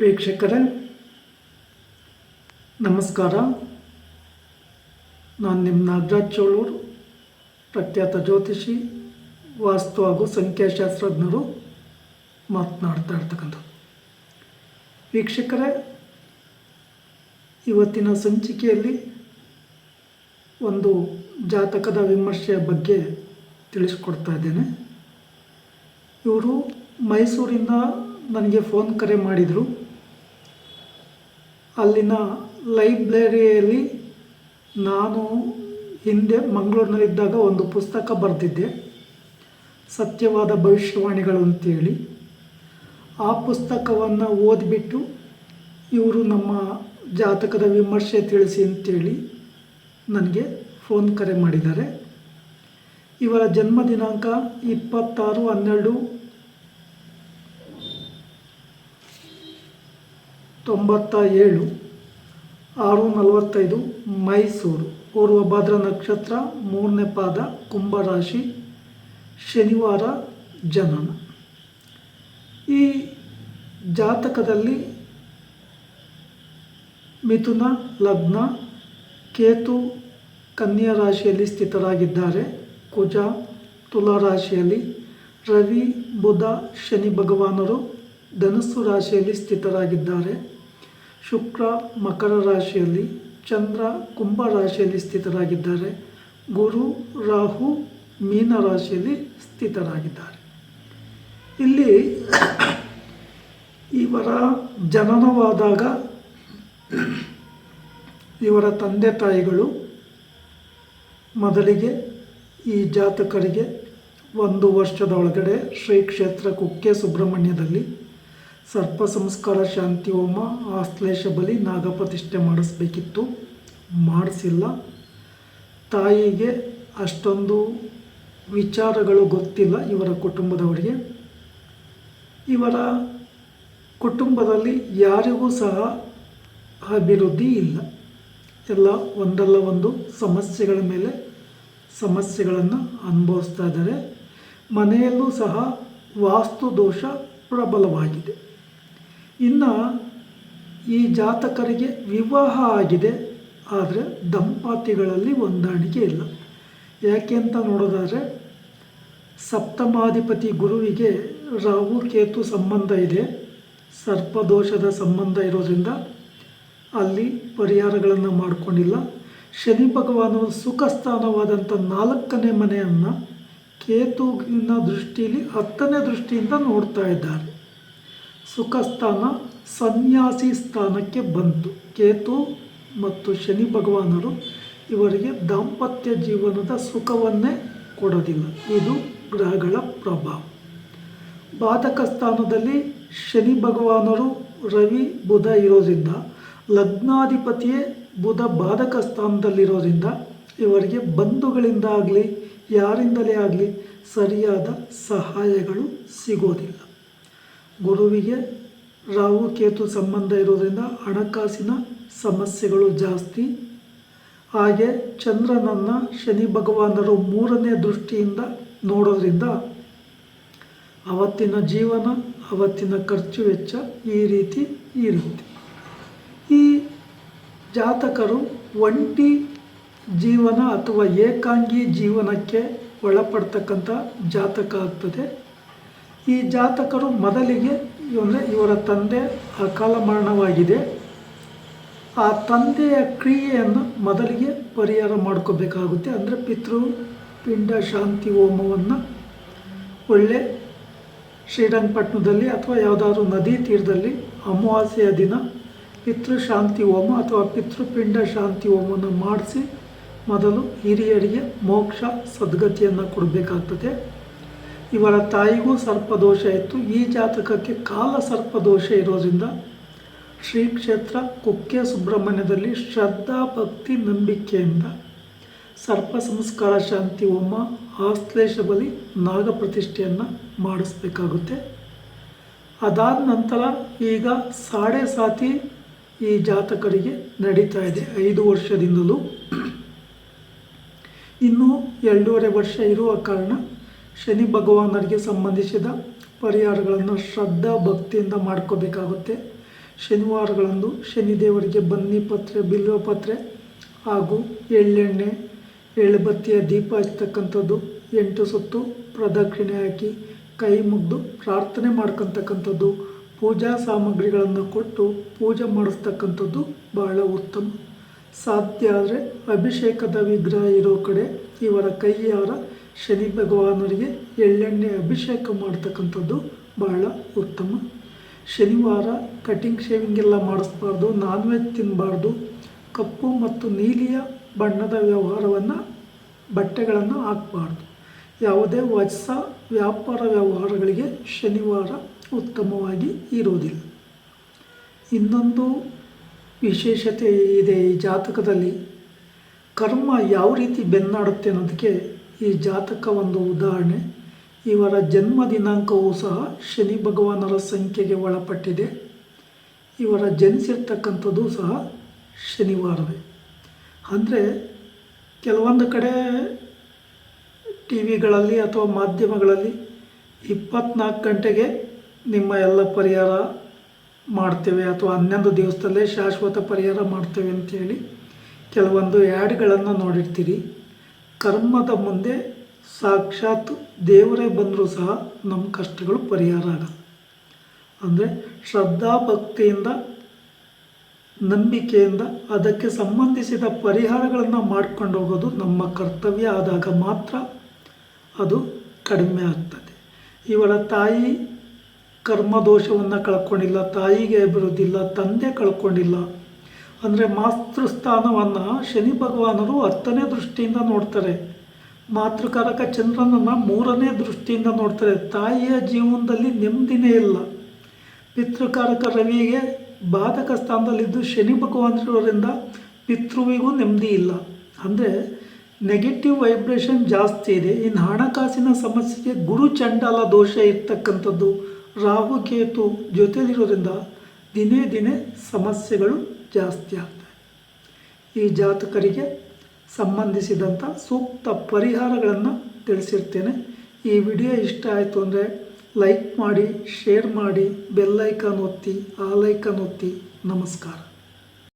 ವೀಕ್ಷಕರೇ, ನಮಸ್ಕಾರ. ನಾನು ನಿಮ್ಮ ನಾಗರಾಜ್ ಚೋಳೂರು, ಪ್ರಖ್ಯಾತ ಜ್ಯೋತಿಷಿ, ವಾಸ್ತು ಹಾಗೂ ಸಂಖ್ಯಾಶಾಸ್ತ್ರಜ್ಞರು ಮಾತನಾಡ್ತಾ ಇರ್ತಕ್ಕಂಥದ್ದು. ವೀಕ್ಷಕರೇ, ಇವತ್ತಿನ ಸಂಚಿಕೆಯಲ್ಲಿ ಒಂದು ಜಾತಕದ ವಿಮರ್ಶೆಯ ಬಗ್ಗೆ ತಿಳಿಸ್ಕೊಡ್ತಾ ಇದ್ದೇನೆ. ಇವರು ಮೈಸೂರಿಂದ ನನಗೆ ಫೋನ್ ಕರೆ ಮಾಡಿದರು. ಅಲ್ಲಿನ ಲೈಬ್ರರಿಯಲ್ಲಿ ನಾನು ಹಿಂದೆ ಮಂಗಳೂರಿನಲ್ಲಿದ್ದಾಗ ಒಂದು ಪುಸ್ತಕ ಬರೆದಿದ್ದೆ. ಸತ್ಯವಾದ ಭವಿಷ್ಯವಾಣಿಗಳು ಅಂತೇಳಿ. ಆ ಪುಸ್ತಕವನ್ನು ಓದಿಬಿಟ್ಟು ಇವರು ನಮ್ಮ ಜಾತಕದ ವಿಮರ್ಶೆ ತಿಳಿಸಿ ಅಂತೇಳಿ ನನಗೆ ಫೋನ್ ಕರೆ ಮಾಡಿದ್ದಾರೆ. ಇವರ ಜನ್ಮ ದಿನಾಂಕ ಇಪ್ಪತ್ತಾರು ಹನ್ನೆರಡು ತೊಂಬತ್ತ ಏಳು ಆರು ನಲವತ್ತೈದು ಮೈಸೂರು ಪೂರ್ವಭದ್ರ ನಕ್ಷತ್ರ, ಮೂರನೇ ಪಾದ, ಕುಂಭರಾಶಿ, ಶನಿವಾರ ಜನನ. ಈ ಜಾತಕದಲ್ಲಿ ಮಿಥುನ, ಲಗ್ನ, ಕೇತು, ಕನ್ಯಾ ರಾಶಿಯಲ್ಲಿ ಸ್ಥಿತರಾಗಿದ್ದಾರೆ. ಕುಜ, ತುಲಾ ರಾಶಿಯಲ್ಲಿ ರವಿ, ಬುಧ, ಶನಿ ಭಗವಾನರು ಧನಸ್ಸು ರಾಶಿಯಲ್ಲಿ ಸ್ಥಿತರಾಗಿದ್ದಾರೆ. ಶುಕ್ರ ಮಕರ ರಾಶಿಯಲ್ಲಿ ಚಂದ್ರ ಕುಂಭ ರಾಶಿಯಲ್ಲಿ ಸ್ಥಿತರಾಗಿದ್ದಾರೆ. ಗುರು ರಾಹು ಮೀನ ರಾಶಿಯಲ್ಲಿ ಸ್ಥಿತರಾಗಿದ್ದಾರೆ. ಇಲ್ಲಿ ಇವರ ಜನನವಾದಾಗ ಇವರ ತಂದೆ ತಾಯಿಗಳು ಮೊದಲಿಗೆ ಈ ಜಾತಕರಿಗೆ ಒಂದು ವರ್ಷದ ಒಳಗಡೆ ಶ್ರೀ ಕ್ಷೇತ್ರ ಕುಕ್ಕೆ ಸುಬ್ರಹ್ಮಣ್ಯದಲ್ಲಿ ಸರ್ಪ ಸಂಸ್ಕಾರ ಶಾಂತಿ ಹೋಮ, ಆಶ್ಲೇಷ ಬಲಿ ನಾಗಪ್ರತಿಷ್ಠೆ ಮಾಡಿಸ್ಬೇಕಿತ್ತು. ಮಾಡಿಸಿಲ್ಲ. ತಾಯಿಗೆ ಅಷ್ಟೊಂದು ವಿಚಾರಗಳು ಗೊತ್ತಿಲ್ಲ ಇವರ ಕುಟುಂಬದವರಿಗೆ. ಇವರ ಕುಟುಂಬದಲ್ಲಿ ಯಾರಿಗೂ ಸಹ ಅಭಿವೃದ್ಧಿ ಇಲ್ಲ. ಎಲ್ಲ ಒಂದಲ್ಲ ಒಂದು ಸಮಸ್ಯೆಗಳ ಮೇಲೆ ಸಮಸ್ಯೆಗಳನ್ನು ಅನುಭವಿಸ್ತಾ ಇದ್ದಾರೆ. ಮನೆಯಲ್ಲೂ ಸಹ ವಾಸ್ತು ದೋಷ ಪ್ರಬಲವಾಗಿದೆ. ಇನ್ನು ಈ ಜಾತಕರಿಗೆ ವಿವಾಹ ಆಗಿದೆ, ಆದರೆ ದಂಪತಿಗಳಲ್ಲಿ ಹೊಂದಾಣಿಕೆ ಇಲ್ಲ. ಯಾಕೆ ಅಂತ ನೋಡೋದಾದರೆ, ಸಪ್ತಮಾಧಿಪತಿ ಗುರುವಿಗೆ ರಾಹು, ಕೇತು ಸಂಬಂಧ ಇದೆ. ಸರ್ಪದೋಷದ ಸಂಬಂಧ ಇರೋದ್ರಿಂದ ಅಲ್ಲಿ ಪರಿಹಾರಗಳನ್ನು ಮಾಡಿಕೊಂಡಿಲ್ಲ. ಶನಿ ಭಗವಾನು ಸುಖ ಸ್ಥಾನವಾದಂಥ ನಾಲ್ಕನೇ ಮನೆಯನ್ನು ಕೇತುವಿನ ದೃಷ್ಟಿಯಲ್ಲಿ ಹತ್ತನೇ ದೃಷ್ಟಿಯಿಂದ ನೋಡ್ತಾ ಇದ್ದಾರೆ. ಸುಖ ಸ್ಥಾನ ಸನ್ಯಾಸಿ ಸ್ಥಾನಕ್ಕೆ ಬಂತು ಕೇತು ಮತ್ತು ಶನಿ ಭಗವಾನರು ಇವರಿಗೆ ದಾಂಪತ್ಯ ಜೀವನದ ಸುಖವನ್ನೇ ಕೊಡೋದಿಲ್ಲ ಇದು ಗ್ರಹಗಳ ಪ್ರಭಾವ. ಬಾಧಕ ಸ್ಥಾನದಲ್ಲಿ ಶನಿ ಭಗವಾನರು ರವಿ, ಬುಧ ಇರೋದ್ರಿಂದ, ಲಗ್ನಾಧಿಪತಿಯೇ ಬುಧ ಬಾಧಕ ಸ್ಥಾನದಲ್ಲಿರೋದ್ರಿಂದ ಇವರಿಗೆ ಬಂಧುಗಳಿಂದ ಆಗಲಿ ಯಾರಿಂದಲೇ ಆಗಲಿ ಸರಿಯಾದ ಸಹಾಯಗಳು ಸಿಗೋದಿಲ್ಲ. ಗುರುವಿಗೆ ರಾಹು ಕೇತು ಸಂಬಂಧ ಇರೋದರಿಂದ ಹಣಕಾಸಿನ ಸಮಸ್ಯೆಗಳು ಜಾಸ್ತಿ. ಹಾಗೆ ಚಂದ್ರನನ್ನು ಶನಿ ಭಗವಾನರು ಮೂರನೇ ದೃಷ್ಟಿಯಿಂದ ನೋಡೋದ್ರಿಂದ ಅವತ್ತಿನ ಜೀವನ, ಅವತ್ತಿನ ಖರ್ಚು ವೆಚ್ಚ ಈ ರೀತಿ ಇರುತ್ತೆ. ಈ ಜಾತಕರು ಒಂಟಿ ಜೀವನ ಅಥವಾ ಏಕಾಂಗಿ ಜೀವನಕ್ಕೆ ಒಳಪಡ್ತಕ್ಕಂಥ ಜಾತಕ ಆಗ್ತದೆ. ಈ ಜಾತಕರು ಮೊದಲಿಗೆ ಅಂದರೆ ಇವರ ತಂದೆ ಅಕಾಲ ಮರಣವಾಗಿದೆ ಆ ತಂದೆಯ ಕ್ರಿಯೆಯನ್ನು ಮೊದಲಿಗೆ ಪರಿಹಾರ ಮಾಡ್ಕೋಬೇಕಾಗುತ್ತೆ. ಅಂದರೆ ಪಿತೃ, ಪಿಂಡ, ಶಾಂತಿ, ಹೋಮವನ್ನು ಒಳ್ಳೆ ಶ್ರೀರಂಗಪಟ್ಟಣದಲ್ಲಿ ಅಥವಾ ಯಾವುದಾದ್ರೂ ನದಿ ತೀರದಲ್ಲಿ ಅಮಾವಾಸ್ಯೆಯ ದಿನ ಪಿತೃ ಶಾಂತಿ ಹೋಮ ಅಥವಾ ಪಿತೃಪಿಂಡ ಶಾಂತಿ ಹೋಮವನ್ನು ಮಾಡಿಸಿ ಮೊದಲು ಹಿರಿಯರಿಗೆ ಮೋಕ್ಷ, ಸದ್ಗತಿಯನ್ನು ಕೊಡಬೇಕಾಗ್ತದೆ. ಇವರ ತಾಯಿಗೂ ಸರ್ಪದೋಷ ಇತ್ತು. ಈ ಜಾತಕಕ್ಕೆ ಕಾಲ ಸರ್ಪದೋಷ ಇರೋದ್ರಿಂದ ಶ್ರೀ ಕ್ಷೇತ್ರ ಕುಕ್ಕೆ ಸುಬ್ರಹ್ಮಣ್ಯದಲ್ಲಿ ಶ್ರದ್ಧಾ ಭಕ್ತಿ ನಂಬಿಕೆಯಿಂದ ಸರ್ಪ ಸಂಸ್ಕಾರ ಶಾಂತಿ ಹೋಮ ಆಶ್ಲೇಷ ಬಲಿ ನಾಗ ಪ್ರತಿಷ್ಠೆಯನ್ನು ಮಾಡಿಸ್ಬೇಕಾಗುತ್ತೆ. ಅದಾದ ನಂತರ ಈಗ ಸಾಡೆ ಸಾತಿ ಈ ಜಾತಕರಿಗೆ ನಡೀತಾ ಇದೆ. ಐದು ವರ್ಷದಿಂದಲೂ. ಇನ್ನೂ ಎರಡೂವರೆ ವರ್ಷ ಇರುವ ಕಾರಣ ಶನಿ ಭಗವಾನರಿಗೆ ಸಂಬಂಧಿಸಿದ ಪರಿಹಾರಗಳನ್ನು ಶ್ರದ್ಧಾ ಭಕ್ತಿಯಿಂದ ಮಾಡ್ಕೋಬೇಕಾಗುತ್ತೆ. ಶನಿವಾರಗಳಂದು ಶನಿದೇವರಿಗೆ ಬನ್ನಿ ಪತ್ರೆ, ಬಿಲ್ವ ಪತ್ರೆ ಹಾಗೂ ಎಳ್ಳೆಣ್ಣೆ ಎಳ್ಳುಬತ್ತಿಯ ದೀಪ ಹಚ್ತಕ್ಕಂಥದ್ದು ಎಂಟು ಸುತ್ತು ಪ್ರದಕ್ಷಿಣೆ ಹಾಕಿ ಕೈ ಮುಗ್ದು ಪ್ರಾರ್ಥನೆ ಮಾಡ್ಕೊತಕ್ಕಂಥದ್ದು, ಪೂಜಾ ಸಾಮಗ್ರಿಗಳನ್ನು ಕೊಟ್ಟು ಪೂಜೆ ಮಾಡಿಸ್ತಕ್ಕಂಥದ್ದು ಬಹಳ ಉತ್ತಮ. ಸಾಧ್ಯ ಆದರೆ ಅಭಿಷೇಕದ ವಿಗ್ರಹ ಇರೋ ಕಡೆ ಇವರ ಕೈಯಾರ ಶನಿ ಭಗವಾನರಿಗೆ ಎಳ್ಳೆಣ್ಣೆ ಅಭಿಷೇಕ ಮಾಡ್ತಕ್ಕಂಥದ್ದು ಬಹಳ ಉತ್ತಮ. ಶನಿವಾರ ಕಟಿಂಗ್ ಶೇವಿಂಗ್ ಎಲ್ಲ ಮಾಡಿಸ್ಬಾರ್ದು ನಾನ್ ವೆಜ್ ತಿನ್ನಬಾರ್ದು ಕಪ್ಪು ಮತ್ತು ನೀಲಿಯ ಬಣ್ಣದ ವ್ಯವಹಾರವನ್ನು, ಬಟ್ಟೆಗಳನ್ನು ಹಾಕಬಾರ್ದು. ಯಾವುದೇ ಹೊಸ ವ್ಯಾಪಾರ ವ್ಯವಹಾರಗಳಿಗೆ ಶನಿವಾರ ಉತ್ತಮವಾಗಿ ಇರುವುದಿಲ್ಲ. ಇನ್ನೊಂದು ವಿಶೇಷತೆ ಇದೆ ಈ ಜಾತಕದಲ್ಲಿ. ಕರ್ಮ ಯಾವ ರೀತಿ ಬೆನ್ನಾಡುತ್ತೆ ಅನ್ನೋದಕ್ಕೆ ಈ ಜಾತಕ ಒಂದು ಉದಾಹರಣೆ. ಇವರ ಜನ್ಮ ದಿನಾಂಕವೂ ಸಹ ಶನಿ ಭಗವಾನರ ಸಂಖ್ಯೆಗೆ ಒಳಪಟ್ಟಿದೆ. ಇವರ ಜನಿಸಿರ್ತಕ್ಕಂಥದ್ದು ಸಹ ಶನಿವಾರವೇ. ಅಂದರೆ ಕೆಲವೊಂದು ಕಡೆ ಟಿ ವಿಗಳಲ್ಲಿ ಅಥವಾ ಮಾಧ್ಯಮಗಳಲ್ಲಿ ಇಪ್ಪತ್ನಾಲ್ಕು ಗಂಟೆಗೆ ನಿಮ್ಮ ಎಲ್ಲ ಪರಿಹಾರ ಮಾಡ್ತೇವೆ ಅಥವಾ ಹನ್ನೊಂದು ದಿವಸದಲ್ಲೇ ಶಾಶ್ವತ ಪರಿಹಾರ ಮಾಡ್ತೇವೆ ಅಂತೇಳಿ ಕೆಲವೊಂದು ಆ್ಯಡ್ಗಳನ್ನು ನೋಡಿರ್ತೀರಿ. ಕರ್ಮದ ಮುಂದೆ ಸಾಕ್ಷಾತ್ ದೇವರೇ ಬಂದರೂ ಸಹ ನಮ್ಮ ಕಷ್ಟಗಳು ಪರಿಹಾರ ಆಗಲ್ಲ ಅಂದರೆ ಶ್ರದ್ಧಾ ಭಕ್ತಿಯಿಂದ, ನಂಬಿಕೆಯಿಂದ ಅದಕ್ಕೆ ಸಂಬಂಧಿಸಿದ ಪರಿಹಾರಗಳನ್ನು ಮಾಡ್ಕೊಂಡು ಹೋಗೋದು ನಮ್ಮ ಕರ್ತವ್ಯ ಆದಾಗ ಮಾತ್ರ ಅದು ಕಡಿಮೆ ಆಗ್ತದೆ. ಇವಳ ತಾಯಿ ಕರ್ಮದೋಷವನ್ನು ಕಳ್ಕೊಂಡಿಲ್ಲ, ತಾಯಿಗೆ ಬರೋದಿಲ್ಲ ತಂದೆ ಕಳ್ಕೊಂಡಿಲ್ಲ ಅಂದರೆ ಮಾತೃಸ್ಥಾನವನ್ನು ಶನಿ ಭಗವಾನರು ಹತ್ತನೇ ದೃಷ್ಟಿಯಿಂದ ನೋಡ್ತಾರೆ. ಮಾತೃಕಾರಕ ಚಂದ್ರನನ್ನು ಮೂರನೇ ದೃಷ್ಟಿಯಿಂದ ನೋಡ್ತಾರೆ. ತಾಯಿಯ ಜೀವನದಲ್ಲಿ ನೆಮ್ಮದಿನೇ ಇಲ್ಲ. ಪಿತೃಕಾರಕ ರವಿಗೆ ಬಾಧಕ ಸ್ಥಾನದಲ್ಲಿದ್ದು ಶನಿ ಭಗವಾನರಿಂದ ಪಿತೃವಿಗೂ ನೆಮ್ಮದಿ ಇಲ್ಲ. ಅಂದರೆ ನೆಗೆಟಿವ್ ವೈಬ್ರೇಷನ್ ಜಾಸ್ತಿ ಇದೆ. ಇನ್ನು ಹಣಕಾಸಿನ ಸಮಸ್ಯೆಗೆ ಗುರು ಚಂಡಾಲ ದೋಷ ಇರ್ತಕ್ಕಂಥದ್ದು ರಾಹು ಕೇತು ಜೊತೆಲಿರೋದ್ರಿಂದ ದಿನೇ ದಿನೇ ಸಮಸ್ಯೆಗಳು ಜಾಸ್ತಿ ಆಗ್ತದೆ. ಈ ಜಾತಕರಿಗೆ ಸಂಬಂಧಿಸಿದಂಥ ಸೂಕ್ತ ಪರಿಹಾರಗಳನ್ನು ತಿಳಿಸಿರ್ತೇನೆ. ಈ ವಿಡಿಯೋ ಇಷ್ಟ ಆಯಿತು ಅಂದರೆ ಲೈಕ್ ಮಾಡಿ, ಶೇರ್ ಮಾಡಿ ಬೆಲ್ಲೈಕನ್ ಒತ್ತಿ, ಆ ಲೈಕನ್ ಒತ್ತಿ. ನಮಸ್ಕಾರ.